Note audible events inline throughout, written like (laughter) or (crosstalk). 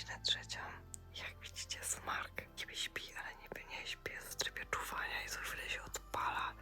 godzinę trzecią. Jak widzicie, Smark niby śpi, ale niby nie śpi. Jest w trybie czuwania i co chwilę się odpala.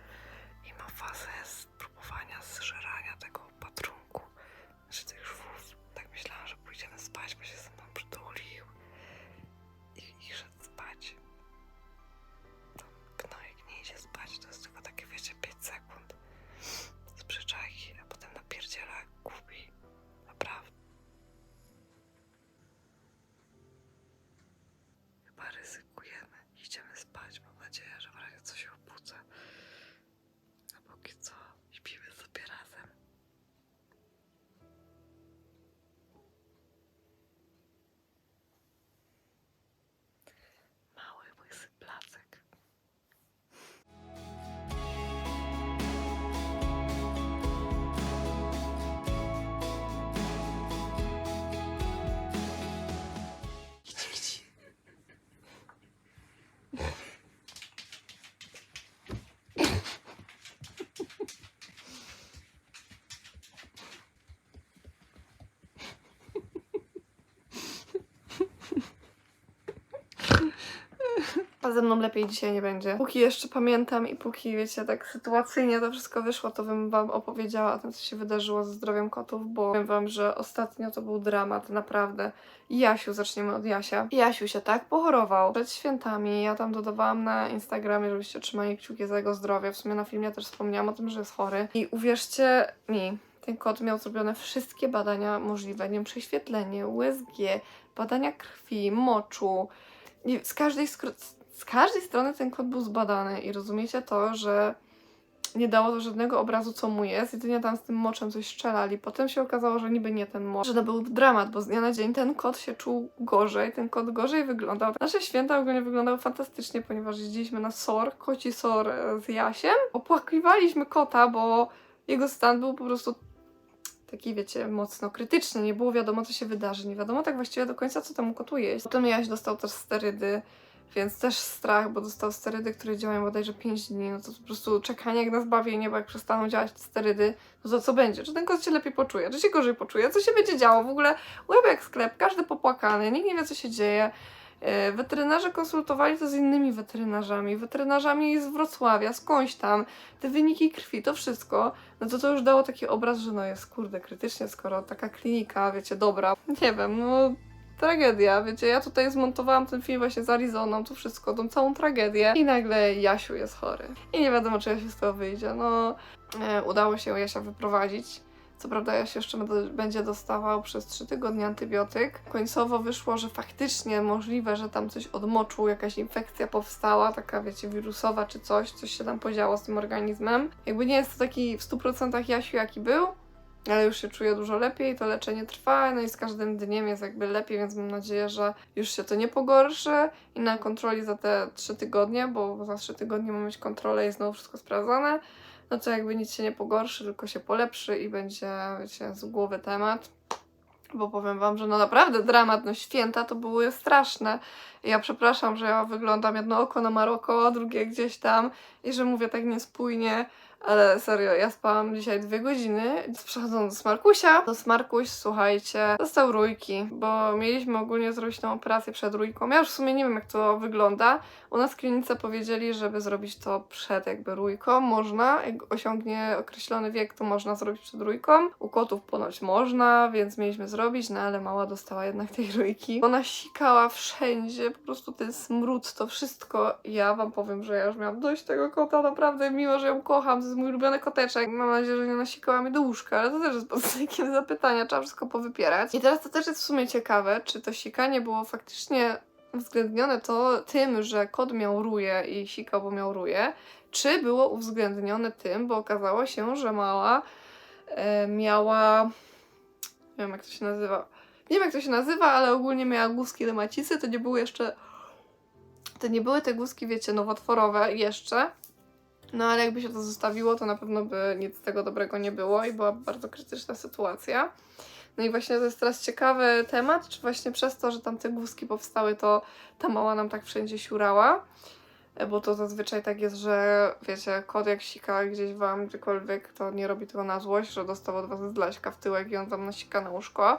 A ze mną lepiej dzisiaj nie będzie. Póki jeszcze pamiętam i póki, wiecie, tak sytuacyjnie to wszystko wyszło, to bym wam opowiedziała o tym, co się wydarzyło ze zdrowiem kotów, bo powiem wam, że ostatnio to był dramat, naprawdę. Jasiu, zaczniemy od Jasia. Jasiu się tak pochorował przed świętami. Ja tam dodawałam na Instagramie, żebyście trzymali kciuki za jego zdrowie. W sumie na filmie też wspomniałam o tym, że jest chory. I uwierzcie mi, ten kot miał zrobione wszystkie badania możliwe, nie wiem, prześwietlenie, USG, badania krwi, moczu. Z każdej, skr- z każdej strony ten kot był zbadany i rozumiecie to, że nie dało to żadnego obrazu, co mu jest. Jedynie tam z tym moczem coś strzelali. Potem się okazało, że niby nie ten mocz. Że to był dramat, bo z dnia na dzień ten kot się czuł gorzej, ten kot gorzej wyglądał. Nasze święta ogólnie wyglądały fantastycznie, ponieważ jeździliśmy na SOR, koci SOR e, z Jasiem. Opłakiwaliśmy kota, bo jego stan był po prostu taki, wiecie, mocno krytyczny. Nie było wiadomo, co się wydarzy. Nie wiadomo tak właściwie do końca, co temu kotu jest. Potem Jaś dostał też sterydy, więc też strach, bo dostał sterydy, które działają bodajże 5 dni. No to po prostu czekanie jak na zbawienie, bo jak przestaną działać te sterydy, no to co będzie? Czy ten kot się lepiej poczuje? Czy się gorzej poczuje? Co się będzie działo? W ogóle łeb jak sklep, każdy popłakany, nikt nie wie, co się dzieje. E, Weterynarze konsultowali to z innymi weterynarzami, weterynarzami z Wrocławia, skądś tam, te wyniki krwi, to wszystko, no to to już dało taki obraz, że no jest kurde krytycznie, skoro taka klinika, wiecie, dobra, nie wiem, no tragedia, wiecie, ja tutaj zmontowałam ten film właśnie z Arizoną, to wszystko, tą całą tragedię. I nagle Jasiu jest chory. I nie wiadomo, czy Jasiu z tego wyjdzie, no e, udało się Jasia wyprowadzić, co prawda ja się jeszcze będzie dostawał przez 3 tygodnie antybiotyk. Końcowo wyszło, że faktycznie możliwe, że tam coś odmoczył, jakaś infekcja powstała, taka wiecie, wirusowa czy coś, coś się tam podziało z tym organizmem. Jakby nie jest to taki w 100% Jasiu jaki był, ale już się czuję dużo lepiej, to leczenie trwa, no i z każdym dniem jest jakby lepiej, więc mam nadzieję, że już się to nie pogorszy i na kontroli za te 3 tygodnie, bo za 3 tygodnie mamy mieć kontrolę i znowu wszystko sprawdzone, no to jakby nic się nie pogorszy, tylko się polepszy i będzie, wiecie, z głowy temat. Bo powiem wam, że no naprawdę dramat, no święta to były straszne. Ja przepraszam, że ja wyglądam jedno oko na Maroko, drugie gdzieś tam i że mówię tak niespójnie, ale serio, ja spałam dzisiaj dwie godziny, przechodząc do Smarkusia. To Smarkuś, słuchajcie, dostał rójki, bo mieliśmy ogólnie zrobić tą operację przed rójką. Ja już w sumie nie wiem, jak to wygląda. U nas klinice powiedzieli, żeby zrobić to przed jakby rójką. Można, jak osiągnie określony wiek, to można zrobić przed rójką. U kotów ponoć można, więc mieliśmy zrobić, no ale mała dostała jednak tej rójki. Ona sikała wszędzie, po prostu ten smród, to wszystko. Ja wam powiem, że ja już miałam dość tego kota, naprawdę, mimo że ją kocham, jest mój ulubiony koteczek. Mam nadzieję, że nie nasikała mi do łóżka, ale to też jest pod znakiem (laughs) zapytania, trzeba wszystko powypierać. I teraz to też jest w sumie ciekawe, czy to sikanie było faktycznie uwzględnione to tym, że kot miał ruje i sikał, bo miał ruje, czy było uwzględnione tym, bo okazało się, że mała e, miała Nie wiem jak to się nazywa. Nie wiem jak to się nazywa, ale ogólnie miała guzki do macicy, to nie były jeszcze... To nie były te guzki, wiecie, nowotworowe jeszcze. No ale jakby się to zostawiło, to na pewno by nic z tego dobrego nie było i była bardzo krytyczna sytuacja. No i właśnie to jest teraz ciekawy temat, czy właśnie przez to, że tam te guzki powstały, to ta mała nam tak wszędzie siurała. E, Bo to zazwyczaj tak jest, że wiecie, kot jak sika gdzieś wam, gdziekolwiek, to nie robi tego na złość, że dostał od was zdlaśka w tyłek i on tam nasika na łóżko.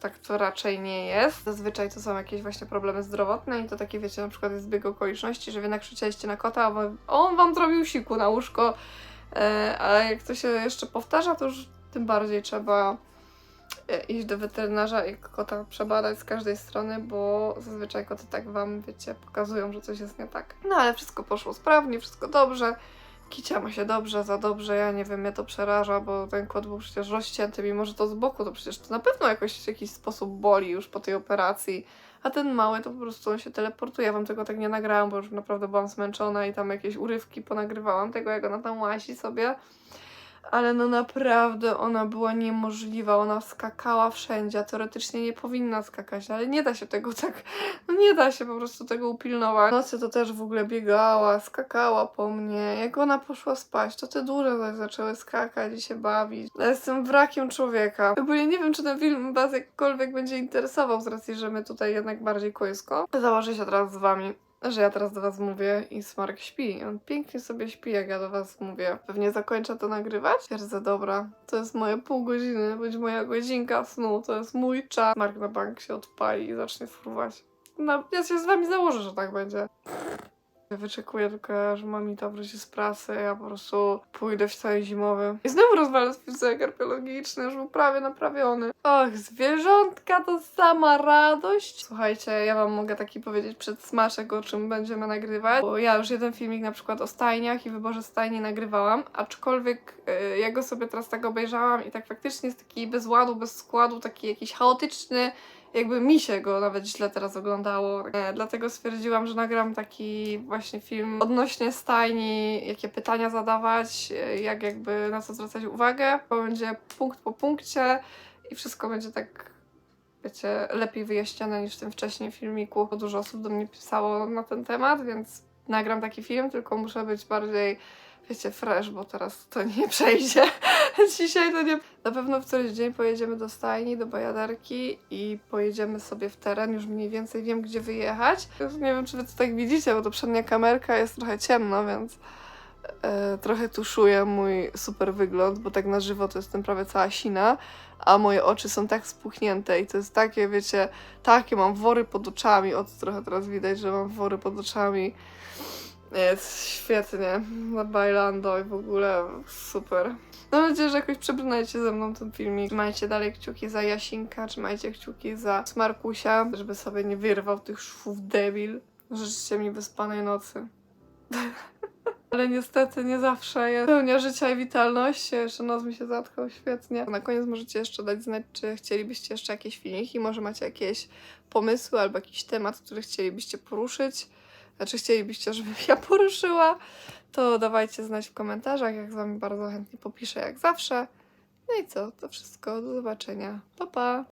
Tak to raczej nie jest. Zazwyczaj to są jakieś właśnie problemy zdrowotne i to takie, wiecie, na przykład jest zbieg okoliczności, że wy nakrzyczeliście na kota, wam- on wam zrobił siku na łóżko. E, ale jak to się jeszcze powtarza, to już tym bardziej trzeba e, iść do weterynarza i kota przebadać z każdej strony, bo zazwyczaj koty tak wam, wiecie, pokazują, że coś jest nie tak. No ale wszystko poszło sprawnie, wszystko dobrze. Kicia ma się dobrze, za dobrze, ja nie wiem, mnie to przeraża, bo ten kot był przecież rozcięty, mimo że to z boku, to przecież to na pewno jakoś w jakiś sposób boli już po tej operacji. A ten mały to po prostu on się teleportuje. Ja wam tego tak nie nagrałam, bo już naprawdę byłam zmęczona i tam jakieś urywki ponagrywałam tego, jak ona tam łasi sobie. Ale no naprawdę ona była niemożliwa, ona skakała wszędzie, a teoretycznie nie powinna skakać, ale nie da się tego tak, no nie da się po prostu tego upilnować. Nocy to też w ogóle biegała, skakała po mnie, jak ona poszła spać, to te duże zaś zaczęły skakać i się bawić. Ja jestem wrakiem człowieka. Ogólnie nie wiem, czy ten film was jakkolwiek będzie interesował, z racji, że my tutaj jednak bardziej kołysko. Założę się teraz z wami że ja teraz do Was mówię i Smark śpi. On pięknie sobie śpi, jak ja do Was mówię. Pewnie zakończę to nagrywać. Twierdzę, dobra, to jest moje pół godziny, będzie moja godzinka snu, to jest mój czas. Smark na bank się odpali i zacznie fruwać. No, ja się z Wami założę, że tak będzie. Wyczekuję tylko, aż mamita wróci z pracy, ja po prostu pójdę w cały zimowy. I znowu rozwalę spisek archeologiczny, już był prawie naprawiony. Och, zwierzątka to sama radość. Słuchajcie, ja wam mogę taki powiedzieć przed smaczek, o czym będziemy nagrywać, bo ja już jeden filmik na przykład o stajniach i wyborze stajni nagrywałam, aczkolwiek yy, ja go sobie teraz tak obejrzałam i tak faktycznie jest taki bez ładu, bez składu, taki jakiś chaotyczny, jakby mi się go nawet źle teraz oglądało. E, dlatego stwierdziłam, że nagram taki właśnie film odnośnie stajni, jakie pytania zadawać, e, jak jakby na co zwracać uwagę. Bo będzie punkt po punkcie i wszystko będzie tak, wiecie, lepiej wyjaśnione niż w tym wcześniej filmiku. Dużo osób do mnie pisało na ten temat, więc nagram taki film, tylko muszę być bardziej wiecie, fresh, bo teraz to nie (laughs) przejdzie. (laughs) Dzisiaj to nie. Na pewno w któryś dzień pojedziemy do stajni, do bajaderki i pojedziemy sobie w teren. Już mniej więcej wiem, gdzie wyjechać. Już nie wiem, czy wy to tak widzicie, bo to przednia kamerka jest trochę ciemno, więc e, trochę tuszuje mój super wygląd, bo tak na żywo to jestem prawie cała sina, a moje oczy są tak spuchnięte i to jest takie, wiecie, takie mam wory pod oczami. Od trochę teraz widać, że mam wory pod oczami. Jest świetnie. Na Bailando i w ogóle super. Mam nadzieję, że jakoś przebrnęcie ze mną ten filmik. Trzymajcie dalej kciuki za Jasinka, trzymajcie kciuki za Smarkusia, żeby sobie nie wyrwał tych szwów debil. Życzcie mi wyspanej nocy. (laughs) Ale niestety nie zawsze jest pełnia życia i witalności. Jeszcze nos mi się zatkał świetnie. Na koniec możecie jeszcze dać znać, czy chcielibyście jeszcze jakieś filmiki, może macie jakieś pomysły albo jakiś temat, który chcielibyście poruszyć. Znaczy chcielibyście, żebym ja poruszyła, to dawajcie znać w komentarzach. Jak z wami bardzo chętnie popiszę, jak zawsze. No i co? To wszystko. Do zobaczenia. Pa, pa!